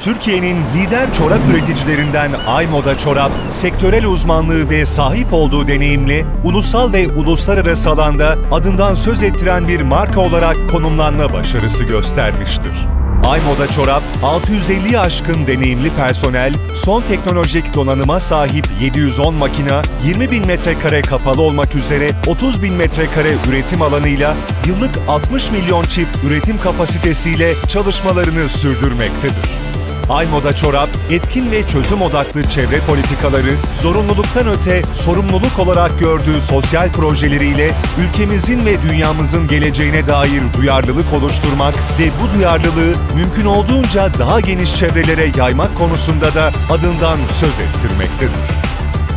Türkiye'nin lider çorap üreticilerinden Aymoda Çorap, sektörel uzmanlığı ve sahip olduğu deneyimli, ulusal ve uluslararası alanda adından söz ettiren bir marka olarak konumlanma başarısı göstermiştir. Aymoda Çorap, 650'yi aşkın deneyimli personel, son teknolojik donanıma sahip 710 makina, 20 bin metrekare kapalı olmak üzere 30 bin metrekare üretim alanıyla yıllık 60 milyon çift üretim kapasitesiyle çalışmalarını sürdürmektedir. Aymoda Çorap, etkin ve çözüm odaklı çevre politikaları, zorunluluktan öte sorumluluk olarak gördüğü sosyal projeleriyle ülkemizin ve dünyamızın geleceğine dair duyarlılık oluşturmak ve bu duyarlılığı mümkün olduğunca daha geniş çevrelere yaymak konusunda da adından söz ettirmektedir.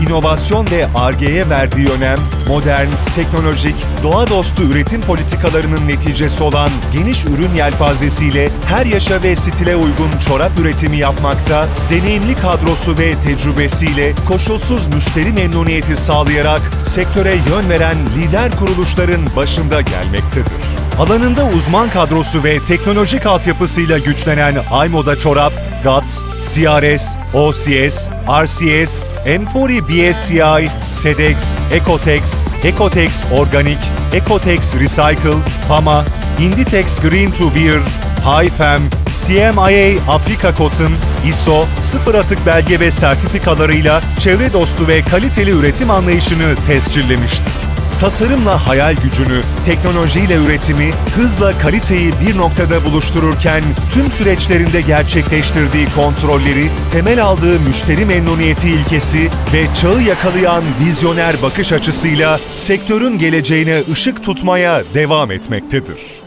İnovasyon ve ARGE'ye verdiği önem, modern, teknolojik, doğa dostu üretim politikalarının neticesi olan geniş ürün yelpazesiyle her yaşa ve stile uygun çorap üretimi yapmakta, deneyimli kadrosu ve tecrübesiyle koşulsuz müşteri memnuniyeti sağlayarak sektöre yön veren lider kuruluşların başında gelmektedir. Alanında uzman kadrosu ve teknolojik altyapısıyla güçlenen Aymoda Çorap, GATS, CRS, OCS, RCS, M4 BSCI, SEDEX, Ecotex, Ecotex Organic, Ecotex Recycle, FAMA, Inditex Green to Beer, HiFem, CMIA Afrika Cotton, ISO, sıfır atık belge ve sertifikalarıyla çevre dostu ve kaliteli üretim anlayışını tescillemiştir. Tasarımla hayal gücünü, teknolojiyle üretimi, hızla kaliteyi bir noktada buluştururken tüm süreçlerinde gerçekleştirdiği kontrolleri, temel aldığı müşteri memnuniyeti ilkesi ve çağı yakalayan vizyoner bakış açısıyla sektörün geleceğine ışık tutmaya devam etmektedir.